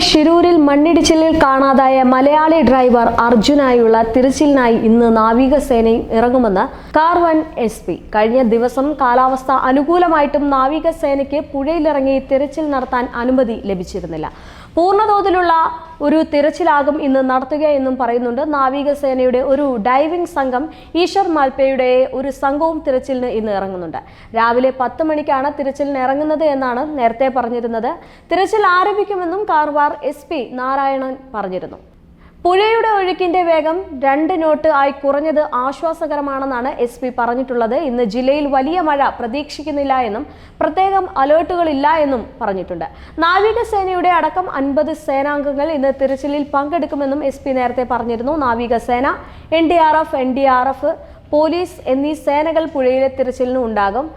ഷിരൂരിൽ മണ്ണിടിച്ചിലിൽ കാണാതായ മലയാളി ഡ്രൈവർ അർജുനായുള്ള തിരച്ചിലിനായി ഇന്ന് നാവികസേനയും ഇറങ്ങുമെന്ന് കാർവൻ എസ് പി. കഴിഞ്ഞ ദിവസം കാലാവസ്ഥ അനുകൂലമായിട്ടും നാവികസേനയ്ക്ക് പുഴയിലിറങ്ങി തിരച്ചിൽ നടത്താൻ അനുമതി ലഭിച്ചിരുന്നില്ല. പൂർണതോതിലുള്ള ഒരു തിരച്ചിലാകും ഇന്ന് നടത്തുകയെന്നും പറയുന്നുണ്ട്. നാവികസേനയുടെ ഒരു ഡൈവിംഗ് സംഘം ഈശ്വർ മാൽപ്പയുടെ ഒരു സംഘവും തിരച്ചിലിന് ഇന്ന് ഇറങ്ങുന്നുണ്ട്. രാവിലെ പത്ത് മണിക്കാണ് തിരച്ചിലിന് ഇറങ്ങുന്നത് എന്നാണ് നേരത്തെ പറഞ്ഞിരുന്നത്. തിരച്ചിൽ ആരംഭിക്കുമെന്നും കാർവാർ എസ് നാരായണൻ പറഞ്ഞിരുന്നു. പുഴയുടെ ഒഴുക്കിന്റെ വേഗം രണ്ട് നോട്ട് ആയി കുറഞ്ഞത് ആശ്വാസകരമാണെന്നാണ് എസ് പി പറഞ്ഞിട്ടുള്ളത്. ഇന്ന് ജില്ലയിൽ വലിയ മഴ പ്രതീക്ഷിക്കുന്നില്ല എന്നും പ്രത്യേകം അലേർട്ടുകളില്ല എന്നും പറഞ്ഞിട്ടുണ്ട്. നാവികസേനയുടെ അടക്കം അൻപത് സേനാംഗങ്ങൾ ഇന്ന് തിരച്ചിലിൽ പങ്കെടുക്കുമെന്നും എസ് പി നേരത്തെ പറഞ്ഞിരുന്നു. നാവികസേന N D R F N D R F police എന്നീ സേനകൾ പുഴയിലെ തിരച്ചിലിനും ഉണ്ടാകും.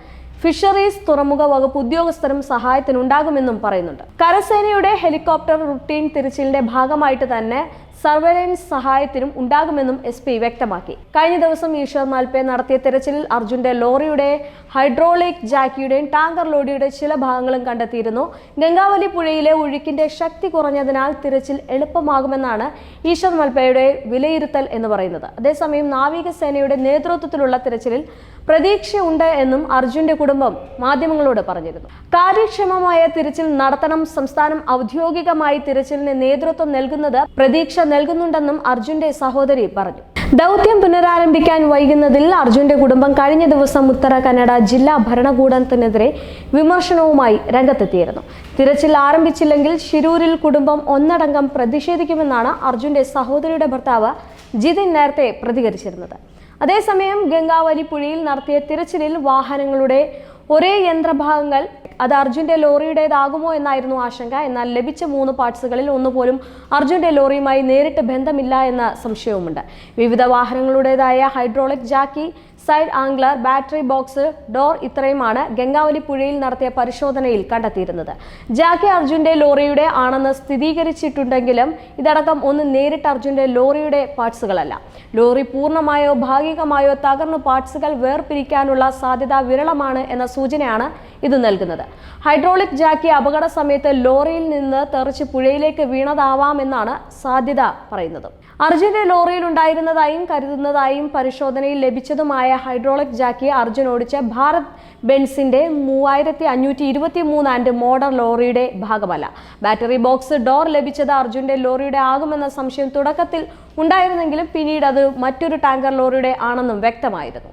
ഫിഷറീസ് തുറമുഖ വകുപ്പ് ഉദ്യോഗസ്ഥരും സഹായത്തിനുണ്ടാകുമെന്നും പറയുന്നുണ്ട്. കരസേനയുടെ ഹെലികോപ്റ്റർ റുട്ടീൻ തിരച്ചിലിന്റെ ഭാഗമായിട്ട് തന്നെ സർവൈലൻസ് സഹായത്തിനും ഉണ്ടാകുമെന്നും എസ് പി വ്യക്തമാക്കി. കഴിഞ്ഞ ദിവസം ഈശ്വർ മാൽപേ നടത്തിയ തെരച്ചിലിൽ അർജുന്റെ ലോറിയുടെ ഹൈഡ്രോളിക് ജാക്കിയുടെയും ടാങ്കർ ലോഡിയുടെ ചില ഭാഗങ്ങളും കണ്ടെത്തിയിരുന്നു. ഗംഗാവലി പുഴയിലെ ഒഴുക്കിന്റെ ശക്തി കുറഞ്ഞതിനാൽ തിരച്ചിൽ എളുപ്പമാകുമെന്നാണ് ഈശ്വർ മൽപയുടെ വിലയിരുത്തൽ എന്ന് പറയുന്നത്. അതേസമയം നാവികസേനയുടെ നേതൃത്വത്തിലുള്ള തിരച്ചിലിൽ പ്രതീക്ഷയുണ്ട് എന്നും അർജുന്റെ കുടുംബം മാധ്യമങ്ങളോട് പറഞ്ഞിരുന്നു. കാര്യക്ഷമമായ തിരച്ചിൽ നടത്തണം സംസ്ഥാനം ഔദ്യോഗികമായി തിരച്ചിലിന് നേതൃത്വം നൽകുന്നത് പ്രതീക്ഷ നൽകുന്നുണ്ടെന്നും അർജുന്റെ സഹോദരി പറഞ്ഞു. ദൗത്യം പുനരാരംഭിക്കാൻ വൈകുന്നതിൽ അർജുന്റെ കുടുംബം കഴിഞ്ഞ ദിവസം ഉത്തര കന്നഡ ജില്ലാ ഭരണകൂടത്തിനെതിരെ വിമർശനവുമായി രംഗത്തെത്തിയിരുന്നു. തിരച്ചിൽ ആരംഭിച്ചില്ലെങ്കിൽ ശിരൂരിൽ കുടുംബം ഒന്നടങ്കം പ്രതിഷേധിക്കുമെന്നാണ് അർജുന്റെ സഹോദരിയുടെ ഭർത്താവ് ജിതിൻ നേരത്തെ പ്രതികരിച്ചിരുന്നത്. അതേസമയം ഗംഗാവലി പുഴയിൽ നടത്തിയ തിരച്ചിലിൽ വാഹനങ്ങളുടെ ഒരേ യന്ത്രഭാഗങ്ങൾ അത് അർജുന്റെ ലോറിയുടേതാകുമോ എന്നായിരുന്നു ആശങ്ക. എന്നാൽ ലഭിച്ച മൂന്ന് പാർട്സുകളിൽ ഒന്നുപോലും അർജുന്റെ ലോറിയുമായി നേരിട്ട് ബന്ധമില്ല എന്ന സംശയവുമുണ്ട്. വിവിധ വാഹനങ്ങളുടേതായ hydraulic jack side angler battery box door ഇത്രയുമാണ് ഗംഗാവലി പുഴയിൽ നടത്തിയ പരിശോധനയിൽ കണ്ടെത്തിയിരുന്നത്. ജാക്കി അർജുന്റെ ലോറിയുടെ ആണെന്ന് സ്ഥിരീകരിച്ചിട്ടുണ്ടെങ്കിലും ഇതടക്കം ഒന്ന് നേരിട്ട് അർജുന്റെ ലോറിയുടെ പാർട്സുകളല്ല. ലോറി പൂർണമായോ ഭാഗികമായോ തകർന്നു പാർട്സുകൾ വേർപിരിക്കാനുള്ള സാധ്യത വിരളമാണ് എന്ന സൂചനയാണ് ഇത് നൽകുന്നത്. ഹൈഡ്രോളിക് ജാക്കി അപകട സമയത്ത് ലോറിയിൽ നിന്ന് തെറിച്ച് പുഴയിലേക്ക് വീണതാവാമെന്നാണ് സാധ്യത പറയുന്നത്. അർജുന്റെ ലോറിയിൽ ഉണ്ടായിരുന്നതായും കരുതുന്നതായും പരിശോധനയിൽ ലഭിച്ചതുമായ ഹൈഡ്രോളിക് ജാക്കി അർജുൻ ഓടിച്ച ഭാരത് ബെൻസിന്റെ മൂവായിരത്തി അഞ്ഞൂറ്റി ഇരുപത്തി മൂന്ന് ആൻഡ് മോഡൽ ലോറിയുടെ ഭാഗമല്ല. ബാറ്ററി ബോക്സ് ഡോർ ലഭിച്ചത് അർജുന്റെ ലോറിയുടെ ആകുമെന്ന സംശയം തുടക്കത്തിൽ ഉണ്ടായിരുന്നെങ്കിലും പിന്നീട് അത് മറ്റൊരു ടാങ്കർ ലോറിയുടെ ആണെന്നും വ്യക്തമായിരുന്നു.